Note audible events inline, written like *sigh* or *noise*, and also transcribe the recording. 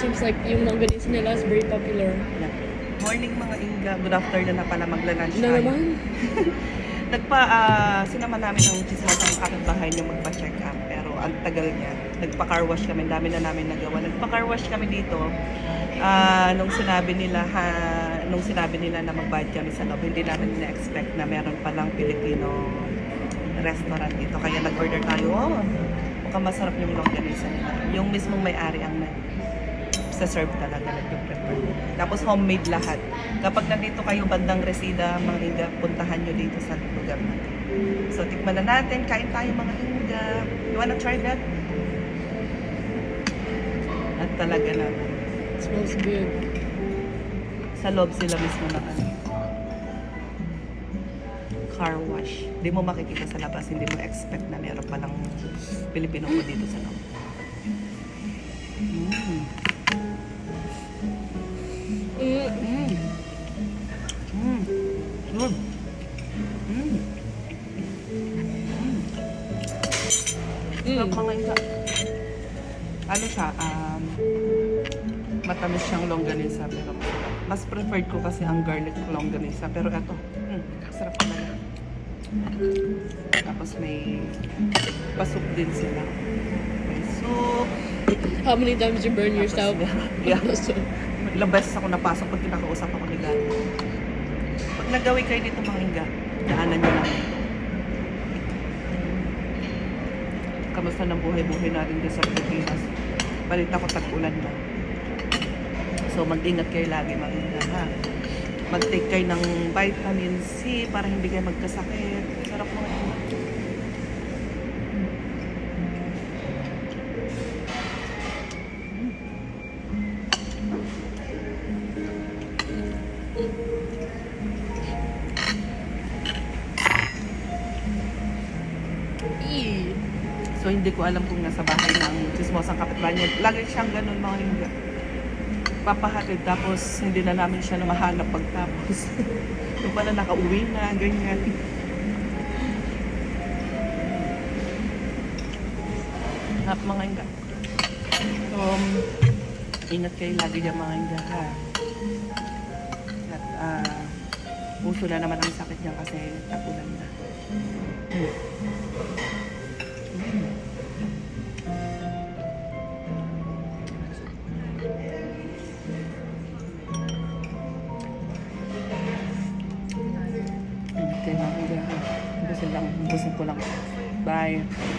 seems like yung longganisa nila is very popular. Morning mga Inga, good afternoon na pala magla-lunch Na tayo. naman? *laughs* Nagpa, ah, sinama namin ang chismasang kapitbahay niyo magpa-check up. Pero ang tagal niya. Nagpa-car wash kami. Ang dami na namin nagawa. Nagpa-car wash kami dito. Ah, nung sinabi nila ha, nung sinabi nila na magbayad kami sa loob, hindi namin na-expect na meron palang Filipino restaurant dito. Kaya nag-order tayo. Oh, mukhang masarap yung longganisa nila. Yung mismong may-ari ang nag sa serve talaga nagpe-prepare. Tapos homemade lahat. Kapag nandito kayo bandang Resida, mga Inga, puntahan nyo dito sa lugar natin. So, tikman na natin. Kain tayo mga Inga. You wanna try that? At talaga na. smells good. Sa loob sila mismo na ano. Car wash. Hindi mo makikita sa labas. Hindi mo expect na meron palang Pilipino ko dito sa loob. Mm. Mm. Sarap mga isa. Ano siya, um, matamis siyang longganisa pero. Mas preferred ko kasi ang garlic longganisa pero eto, mm, sarap talaga. Tapos may pasok din sila. May soup. How many times you burn yourself? *laughs* Yeah. so, Ilang beses ako napasok pag kinakausap ako ni Gary. Pag nagawi kayo dito mga Inga, daanan nyo lang. Kamusta ng buhay-buhay natin dito sa Pilipinas? Balita ko tag-ulan na. So mag-ingat kayo lagi Inga ha. Mag-take kayo ng vitamin C para hindi kayo magkasakit. Sarap mga So hindi ko alam kung nasa bahay ng chismosang kapitbahay niya. Lagi siyang ganun mga Inga. Papahatid tapos hindi na namin siya na mahanap pagtapos. *laughs* Yung pala nakauwi na, ganyan. Harap mga Inga. Um, ingat kayo lagi dyan mga Inga ha. At ah, puso na naman ang sakit niya kasi tagulan na. Hmm. Busin ko lang. Bye.